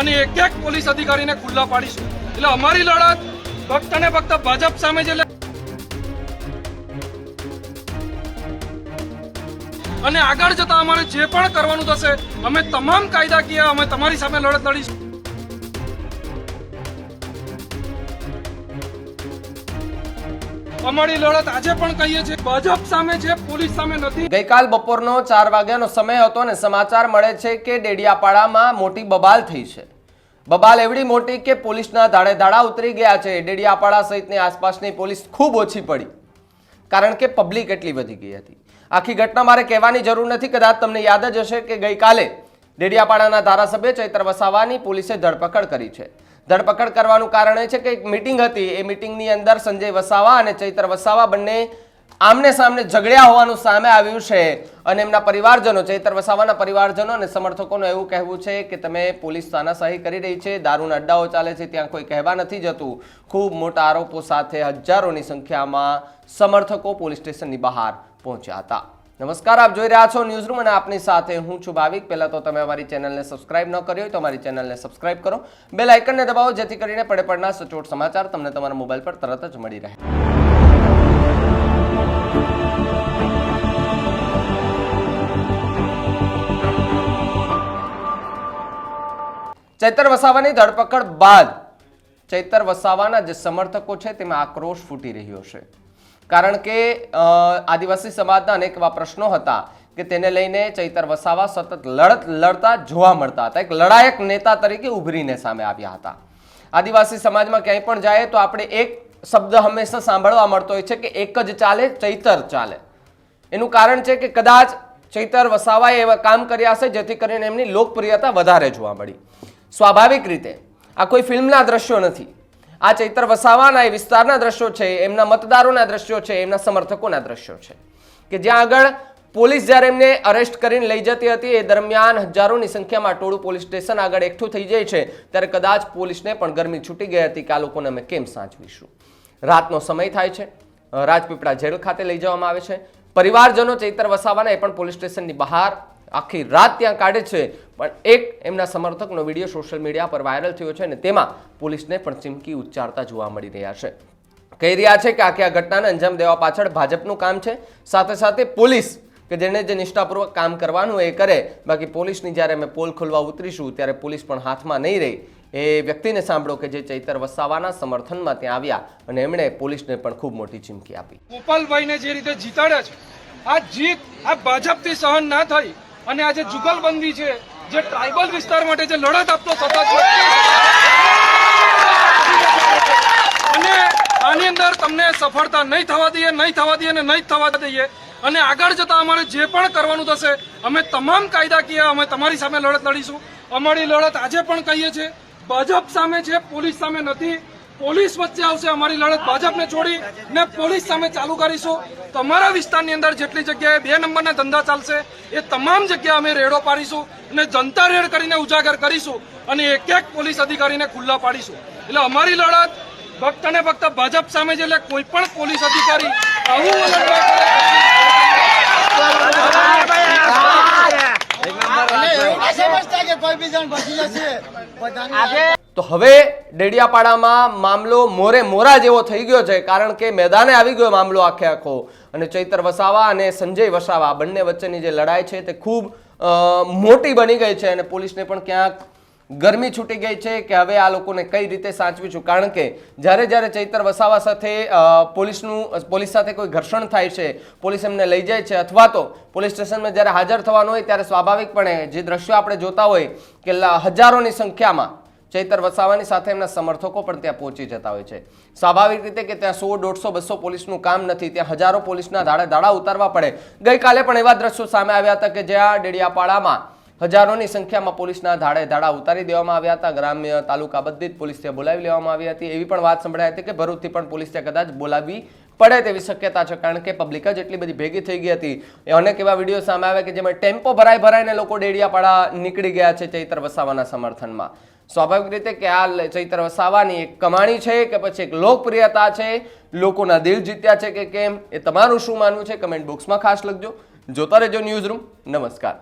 અને એક એક પોલીસ અધિકારીને ખુલ્લા પાડીશું. એટલે અમારી લડત ફક્ત ને ફક્ત ભાજપ સામે છે અને આગળ જતા અમારે જે પણ કરવાનું થશે, અમે તમામ કાયદાકીય અમે તમારી સામે લડત લડીશું. બપોરનો ચાર વાગ્યાનો સમય હતો અને સમાચાર મળે છે કે ડેડિયાપાડામાં મોટી બબાલ થઈ છે. બબાલ એવડી મોટી કે પોલીસના ધાડે ધાડા ઉતરી ગયા છે. ડેડિયાપાડા સહિતની આસપાસની પોલીસ ખૂબ ઓછી પડી. કારણ કે પબ્લિક એટલી વધી ગઈ હતી. આખી ઘટના મારે કહેવાની જરૂર નથી. કદાચ તમને યાદ જ હશે કે ગઈકાલે ડેડિયાપાડાના ધારાસભ્ય ચૈત્ર વસાવાની પોલીસે ધરપકડ કરી છે. ધરપકડ કરવાનું કારણ એ છે કે એક મિટિંગ હતી. એ મિટિંગની અંદર સંજય વસાવા અને ચૈત્ર વસાવા બંને આમને સામને ઝઘડ્યા હોવાનું સામે આવ્યું છે અને એમના પરિવારજનો, ચૈત્ર વસાવાના પરિવારજનો અને સમર્થકોનું એવું કહેવું છે કે તમે પોલીસ તાનાશાહી કરી રહી છે, દારૂના અડ્ડાઓ ચાલે છે, ત્યાં કોઈ કહેવા નથી જતું. ખૂબ મોટા આરોપો સાથે હજારોની સંખ્યામાં સમર્થકો પોલીસ સ્ટેશનની બહાર પહોંચ્યા હતા. નમસ્કાર, આપ જોઈ રહ્યા છો ન્યૂઝ રૂમ અને આપની સાથે હું છું ભાવિક. પહેલા તો તમે અમારી ચેનલને સબસ્ક્રાઇબ ન કરી હોય તો અમારી ચેનલને સબસ્ક્રાઇબ કરો. બે લાઇકનને દબાવો, જેથી કરીને પડે પડના સચોટ સમાચાર તમને તમારા મોબાઈલ પર તરત જ મળી રહે. ચૈતર વસાવાની ધરપકડ બાદ ચૈતર વસાવાના જે સમર્થકો છે તેમાં આક્રોશ ફૂટી રહ્યો છે. કારણ કે આદિવાસી સમાજના અનેક એવા પ્રશ્નો હતા કે તેને લઈને ચૈતર વસાવા સતત લડત લડતા જોવા મળતા હતા. એક લડાયક નેતા તરીકે ઉભરીને સામે આવ્યા હતા. આદિવાસી સમાજમાં ક્યાંય પણ જાય તો આપણે એક શબ્દ હંમેશા સાંભળવા મળતો હોય છે કે એક જ ચાલે, ચૈતર ચાલે. એનું કારણ છે કે કદાચ ચૈતર વસાવાએ એવા કામ કર્યા હશે જેથી કરીને એમની લોકપ્રિયતા વધારે જોવા મળી. સ્વાભાવિક રીતે આ કોઈ ફિલ્મના દ્રશ્યો નથી. આ ચૈતર વસાવાના એ વિસ્તારના દ્રશ્યો છે, એમના મતદારોના દ્રશ્યો છે, એમના સમર્થકોના દ્રશ્યો છે. કે જ્યાં આગળ પોલીસ જ્યારે એમને અરેસ્ટ કરીને લઈ જતી હતી, એ દરમિયાન હજારોની સંખ્યામાં ટોળું પોલીસ સ્ટેશન આગળ એકઠું થઈ જાય છે. ત્યારે કદાચ પોલીસને પણ ગરમી છૂટી ગઈ હતી કે આ લોકોને અમે કેમ સાચવીશું? રાતનો સમય થાય છે. રાજપીપળા જેલ ખાતે લઈ જવામાં આવે છે. પરિવારજનો ચૈતર વસાવાના એ પણ પોલીસ સ્ટેશનની બહાર આખી રાત ત્યાં કાઢે છે. પણ એક એમના સમર્થકનો વીડિયો સોશિયલ મીડિયા પર વાયરલ થયો છે અને તેમાં પોલીસને પણ ચીમકી ઉચ્ચારતા જોવા મળી રહ્યા છે. કહી રહ્યા છે કે આખી આ ઘટનાને અંજામ દેવા પાછળ ભાજપનું કામ છે. સાથે સાથે પોલીસ, કે જેને જે નિષ્ઠાપૂર્વક કામ કરવાનું એ કરે, બાકી પોલીસની જ્યારે અમે પોલ ખોલવા ઉતરીશું, ત્યારે પોલીસ પણ હાથમાં નહીં રહી. એ વ્યક્તિને સાંભળો કે જે ચૈતર વસાવાના સમર્થનમાં ત્યાં આવ્યા અને એમણે પોલીસને પણ ખૂબ મોટી ચીમકી આપી. ગોપાલભાઈને જે રીતે જીતાડ્યા છે, આ જીત આ ભાજપથી સહન ના થઈ. અને આ જે જુગલબંધી છે, જે ટ્રાઇબલ વિસ્તાર માટે જે લડત આપતો સતત અને આની અંદર તમને સફળતા નહીં થવા દઈએ, નહીં થવા દઈએ અને નહીં થવા દઈએ. અને આગળ જતા અમારે જે પણ કરવાનું થશે, અમે તમામ કાયદાકીય અમે તમારી સામે લડત લડીશું. અમારી લડત આજે પણ કહીએ છીએ, ભાજપ સામે છે, પોલીસ સામે નથી. પોલીસ વચ્ચે આવશે અમારી લડત ભાજપને છોડી ને પોલીસ સામે ચાલુ કરીશું. તમારા વિસ્તારની અંદર જેટલી જગ્યાએ બે નંબરના ધંધા ચાલશે એ તમામ જગ્યા અમે રેડો પાડીશું અને જનતા રેડ કરીને ઉજાગર કરીશું અને એક એક પોલીસ અધિકારીને ખુલ્લા પાડીશું. એટલે અમારી લડત ફક્ત ને ફક્ત ભાજપ સામે છે એટલે કોઈ પણ પોલીસ અધિકારી આવું. અને બધાને તો હવે ડેડિયાપાડામાં મામલો મોરે મોરા જેવો થઈ ગયો છે, કારણ કે મેદાને આવી ગયો મામલો આખે આખો. અને ચૈતર વસાવા અને સંજય વસાવા, બંને વચ્ચેની જે લડાઈ છે તે ખૂબ મોટી બની ગઈ છે અને પોલીસને પણ ક્યાંક ગરમી છૂટી ગઈ છે કે હવે આ લોકોને કઈ રીતે સાચવીશું? કારણ કે જ્યારે જ્યારે ચૈતર વસાવા સાથે પોલીસનું, પોલીસ સાથે કોઈ ઘર્ષણ થાય છે, પોલીસ એમને લઈ જાય છે, અથવા તો પોલીસ સ્ટેશનમાં જ્યારે હાજર થવાનું હોય ત્યારે સ્વાભાવિકપણે જે દ્રશ્યો આપણે જોતા હોય કે હજારોની સંખ્યામાં ચૈતર વસાવાની સાથે એમના સમર્થકો પણ ત્યાં પહોંચી જતા હોય છે. સ્વાભાવિક રીતે કે ત્યાં સો, દોઢસો, બસો પોલીસનું કામ નથી. ત્યાં હજારો પોલીસના ધાડે ધાડા ઉતારવા પડે. ગઈકાલે પણ એવા દ્રશ્યો સામે આવ્યા હતા કે જ્યાં ડેડિયાપાડામાં હજારોની સંખ્યામાં પોલીસના ધાડે ધાડા ઉતારી દેવામાં આવ્યા હતા. ગ્રામ્ય, તાલુકા બધી જ પોલીસ ત્યાં બોલાવી લેવામાં આવી હતી. એવી પણ વાત સંભળાઈ હતી કે ભરૂચથી પણ પોલીસ ત્યાં કદાચ બોલાવી પડે તેવી શક્યતા છે, કારણ કે પબ્લિક જ એટલી બધી ભેગી થઈ ગઈ હતી. અનેક એવા વીડિયો સામે આવ્યા કે જેમાં ટેમ્પો ભરાઈ ભરાઈને લોકો ડેડિયાપાડા નીકળી ગયા છે ચૈતર વસાવાના સમર્થનમાં. સ્વાભાવિક રીતે કે આ ચૈત્ર વસાવાની એક કમાણી છે કે પછી એક લોકપ્રિયતા છે? લોકોના દિલ જીત્યા છે કે કેમ? એ તમારું શું માનવું છે? કમેન્ટ બોક્સમાં ખાસ લખજો. જોતા રહેજો ન્યૂઝ રૂમ. નમસ્કાર.